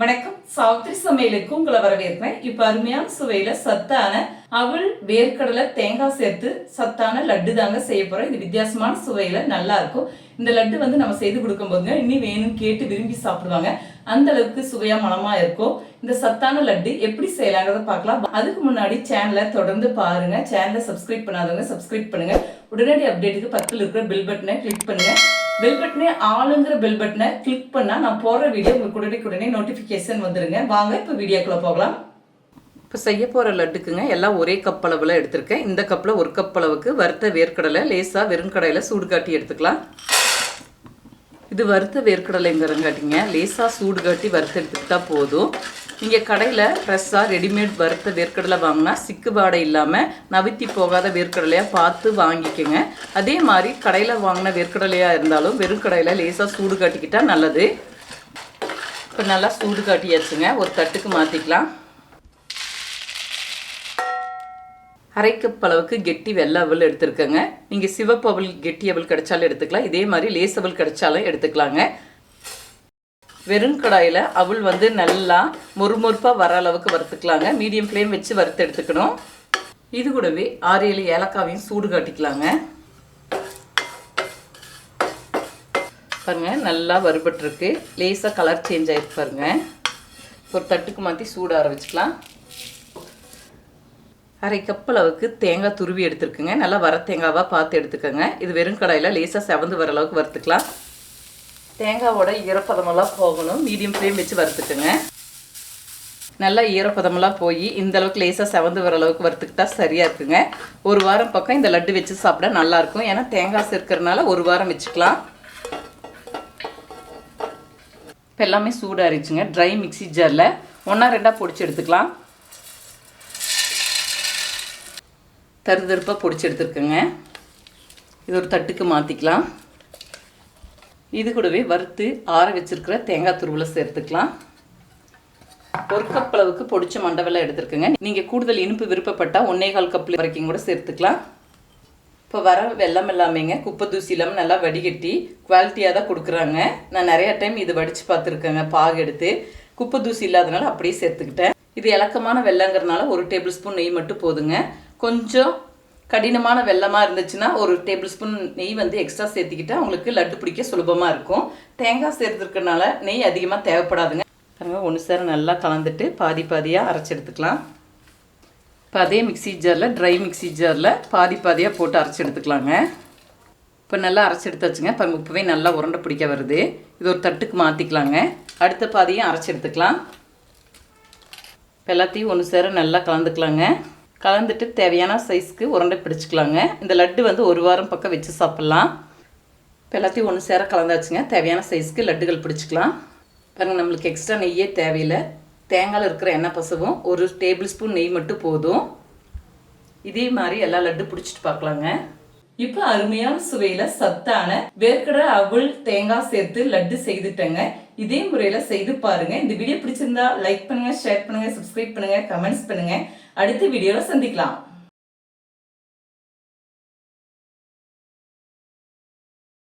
வணக்கம். சாவித்ரி சமையலுக்கு உங்களை வரவேற்கிறேன். இப்ப அருமையான சுவையில சத்தான அவள் வேர்க்கடலை தேங்காய் சேர்த்து சத்தான லட்டு தாங்க செய்ய போறோம். இது வித்தியாசமான சுவையில நல்லா இருக்கும். இந்த லட்டு வந்து நம்ம செய்து கொடுக்கும் போதுங்க இனி வேணும் கேட்டு விரும்பி சாப்பிடுவாங்க. அந்த அளவுக்கு சுவையா மனமா இருக்கும். இந்த சத்தான லட்டு எப்படி செய்யலாங்கிறத பார்க்கலாம். அதுக்கு முன்னாடி சேனலை தொடர்ந்து பாருங்க. சேனலை சப்ஸ்கிரைப் பண்ணாதவங்க சப்ஸ்கிரைப் பண்ணுங்க. உடனடி அப்டேட்டுக்கு பக்கத்தில் இருக்கிற பில் பட்டனை கிளிக் பண்ணுங்க. பெல் பட்டனே ஆளுங்கிற பெல் பட்டனை கிளிக் பண்ணால் நான் போடுற வீடியோ உங்களுக்கு உடனே உடனே நோட்டிஃபிகேஷன் வந்துடுங்க வாங்க இப்போ வீடியோக்குள்ள போகலாம். இப்போ செய்ய போகிற லட்டுக்குங்க எல்லாம் ஒரே கப் அளவில் எடுத்திருக்கேன். இந்த கப்பில் ஒரு கப் அளவுக்கு வறுத்த வேர்க்கடலை லேசாக வெறுங்கடையில் சூடு காட்டி எடுத்துக்கலாம். இது வறுத்த வேர்க்கடலைங்கிறங்காட்டிங்க லேசாக சூடு காட்டி வறுத்து எடுத்துக்கிட்டால் போதும். நீங்கள் கடையில் ஃப்ரெஷ்ஷாக ரெடிமேட் வறுத்த வேர்க்கடலை வாங்கினா சிக்கு வாடை இல்லாமல் நவித்தி போகாத வேர்க்கடலையாக பார்த்து வாங்கிக்கோங்க. அதே மாதிரி கடையில் வாங்கின வேர்க்கடலையாக இருந்தாலும் வெறும் கடையில் லேசாக சூடு காட்டிக்கிட்டால் நல்லது. இப்போ நல்லா சூடு காட்டியாச்சுங்க. ஒரு தட்டுக்கு மாற்றிக்கலாம் அரை கப் அளவுக்கு கெட்டி வெள்ளை அவல் எடுத்துருக்கேங்க. நீங்கள் சிவப்பு அவள் கெட்டி அவள் கிடைச்சாலும் எடுத்துக்கலாம். இதே மாதிரி லேஸ் அவல் கிடைச்சாலும் எடுத்துக்கலாங்க. வெறும் கடாயில் அவள் வந்து நல்லா மொறுமொறுப்பாக வர அளவுக்கு வறுத்துக்கலாங்க. மீடியம் ஃப்ளேம் வச்சு வறுத்து எடுத்துக்கணும். இது கூடவே ஆறு ஏழு ஏலக்காவையும் சூடு காட்டிக்கலாங்க. பாருங்க நல்லா வறுபட்டுருக்கு. லேசாக கலர் சேஞ்ச் ஆகிருக்கு பாருங்க. ஒரு தட்டுக்கு மாற்றி சூடார ஆரம்பிச்சுக்கலாம் அரை கப் அளவுக்கு தேங்காய் துருவி எடுத்துருக்குங்க. நல்லா வர தேங்காவாக பார்த்து எடுத்துக்கோங்க. இது வெறும் கடாயில் லேசாக செவந்து வர அளவுக்கு வறுத்துக்கலாம். தேங்காவோட ஈரப்பதமெல்லாம் போகணும். மீடியம் ஃப்ளேம் வச்சு வறுத்துக்கோங்க. நல்லா ஈரப்பதமெல்லாம் போய் இந்த அளவுக்கு லேசாக செவந்து வர அளவுக்கு வறுத்துக்கிட்டா சரியாக இருக்குங்க. ஒரு வாரம் பக்கம் இந்த லட்டு வச்சு சாப்பிட நல்லாயிருக்கும் ஏன்னா தேங்காய் சேர்க்கறனால ஒரு வாரம் வச்சுக்கலாம். இப்போ எல்லாமே சூடாகிடுச்சுங்க ட்ரை மிக்ஸி ஜாரில் ஒன்றா ரெண்டாக பொடிச்சு எடுத்துக்கலாம். தருதருப்பாக பொடிச்சு எடுத்துருக்குங்க. இது ஒரு தட்டுக்கு மாற்றிக்கலாம் இது கூடவே வறுத்து ஆற வச்சிருக்கிற தேங்காய் துருவலை சேர்த்துக்கலாம். ஒரு கப் அளவுக்கு பொடிச்ச மண்டவெல்லாம் எடுத்துருக்கேங்க. நீங்கள் கூடுதல் இனிப்பு விருப்பப்பட்டால் ஒன்னே கால் கப் வரைக்கும் கூட சேர்த்துக்கலாம். இப்போ வர வெள்ளம் எல்லாமேங்க. குப்பை தூசி இல்லாமல் நல்லா வடிகட்டி குவாலிட்டியாக தான் கொடுக்குறாங்க. நான் நிறையா டைம் இது வடித்து பார்த்துருக்கேங்க பாகு எடுத்து. குப்பை தூசி இல்லாதனால அப்படியே சேர்த்துக்கிட்டேன். இது இலக்கமான வெள்ளங்கிறதுனால ஒரு டேபிள் ஸ்பூன் நெய் மட்டும் போதுங்க. கொஞ்சம் கடினமான வெள்ளமாக இருந்துச்சுன்னா ஒரு டேபிள் ஸ்பூன் நெய் வந்து எக்ஸ்ட்ரா சேர்த்துக்கிட்டா உங்களுக்கு லட்டு பிடிக்க சுலபமாக இருக்கும். தேங்காய் சேர்த்துருக்கனால நெய் அதிகமாக தேவைப்படாதுங்க. பாருங்க ஒன்று சேர நல்லா கலந்துட்டு பாதி பாதியாக அரைச்சி எடுத்துக்கலாம். இப்போ அதே மிக்ஸி ஜாரில் ட்ரை மிக்ஸி ஜாரில் பாதி பாதியாக போட்டு அரைச்சி எடுத்துக்கலாங்க. இப்போ நல்லா அரைச்சி எடுத்தாச்சுங்க. இப்போ இப்போவே நல்லா உருண்டை பிடிக்க வருது. இது ஒரு தட்டுக்கு மாற்றிக்கலாங்க அடுத்த பாதியும் அரைச்சி எடுத்துக்கலாம். இப்போ எல்லாத்தையும் ஒன்று சேர நல்லா கலந்துக்கலாங்க. கலந்துட்டு தேவையான சைஸ்க்கு உருண்டை பிடிச்சிக்கலாங்க. இந்த லட்டு வந்து ஒரு வாரம் பக்கம் வச்சு சாப்பிட்லாம். இப்போ எல்லாத்தையும் ஒன்று சேர கலந்தாச்சுங்க. தேவையான சைஸ்க்கு லட்டுகள் பிடிச்சிக்கலாம். பாருங்கள் நம்மளுக்கு எக்ஸ்ட்ரா நெய்யே தேவையில்லை. தேங்காயில் இருக்கிற எண்ணெய் பசவும் ஒரு டேபிள் ஸ்பூன் நெய் மட்டும் போதும். இதே மாதிரி எல்லா லட்டு பிடிச்சிட்டு பார்க்கலாங்க. இப்போ அருமையான சுவையில சத்தான வேர்க்கட அவள் தேங்காய் சேர்த்து லட்டு செய்துட்டேங்க. இதே முறையில செய்து பாருங்க. இந்த வீடியோ பிடிச்சிருந்தா லைக் பண்ணுங்க ஷேர் பண்ணுங்க சப்ஸ்கிரைப் பண்ணுங்க கமெண்ட்ஸ் பண்ணுங்க. அடுத்த வீடியோல சந்திக்கலாம்.